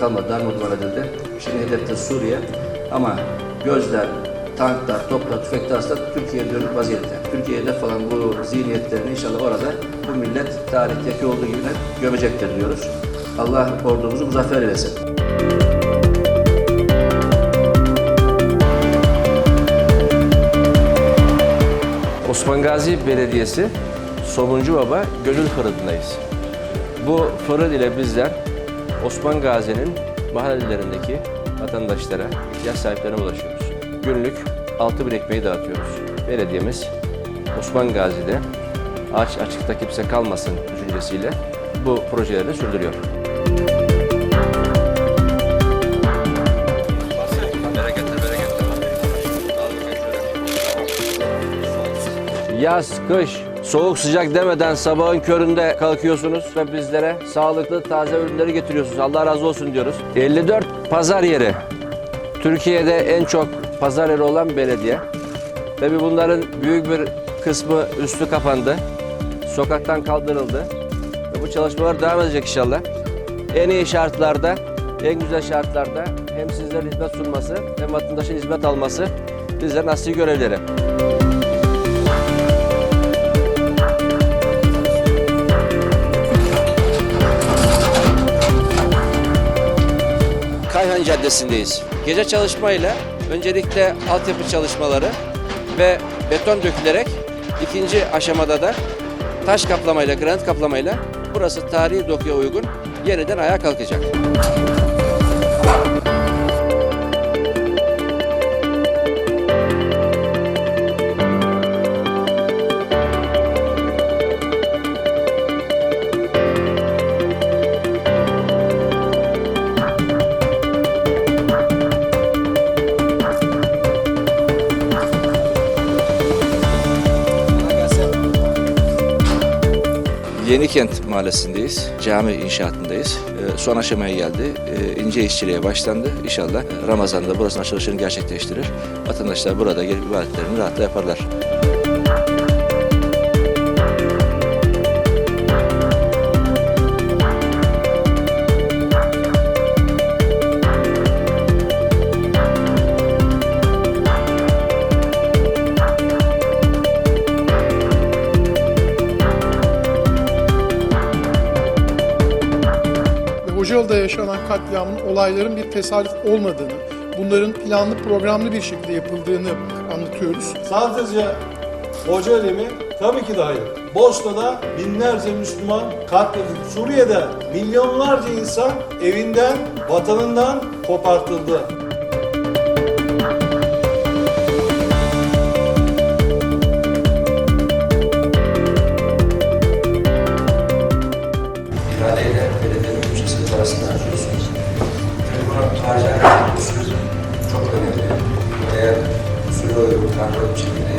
kalmadı, darmadağın edildi. Şimdi hedefte Suriye ama gözler, tanklar, toplar, tüfekler aslında Türkiye'ye dönük vaziyette. Türkiye'ye hedef olan bu zihniyetlerini inşallah orada bu millet tarihteki olduğu gibi gömecektir diyoruz. Allah ordumuzu muzaffer eylesin. Osman Gazi Belediyesi Somuncu Baba Gönül Fırını'ndayız. Bu fırın ile bizler Osman Gazi'nin mahallelerindeki vatandaşlara, ihtiyaç sahiplerine ulaşıyoruz. Günlük 6 bin ekmeği dağıtıyoruz. Belediyemiz Osman Gazi'de aç açıkta kimse kalmasın düşüncesiyle bu projelerini sürdürüyor. Yaz, kış, soğuk sıcak demeden sabahın köründe kalkıyorsunuz ve bizlere sağlıklı taze ürünleri getiriyorsunuz. Allah razı olsun diyoruz. 54 pazar yeri. Türkiye'de en çok pazar yeri olan belediye. Tabii bunların büyük bir kısmı üstü kapandı. Sokaktan kaldırıldı. Ve bu çalışmalar devam edecek inşallah. En iyi şartlarda, en güzel şartlarda hem sizlerin hizmet sunması hem vatandaşın hizmet alması bizlerin asli görevleri. Caddesi'ndeyiz. Gece çalışmayla öncelikle altyapı çalışmaları ve beton dökülerek ikinci aşamada da taş kaplamayla, granit kaplamayla burası tarihi dokuya uygun yeniden ayağa kalkacak. Yenikent Mahallesi'ndeyiz. Cami inşaatındayız. Ee, Son aşamaya geldi. Ee, İnce işçiliğe başlandı. İnşallah Ramazan'da burasının açılışını gerçekleştirir. Vatandaşlar burada gelip ibadetlerini rahatla yaparlar. Hocalı'da yaşanan katliamın olayların bir tesadüf olmadığını, bunların planlı programlı bir şekilde yapıldığını anlatıyoruz. Sadece Hocaeli mi? Tabii ki de hayır. Bosna'da binlerce Müslüman katledildi. Suriye'de milyonlarca insan evinden, vatanından kopartıldı. İhaleyle belediyenin ikisinin parasını harcıyorsunuz. Çünkü buna çok önemli. Eğer süre uygun, kontrol bir şekilde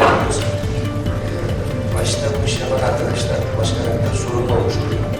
başta bu işe bak arkadaşlar, başkalarından sorumlu oluşturuyor.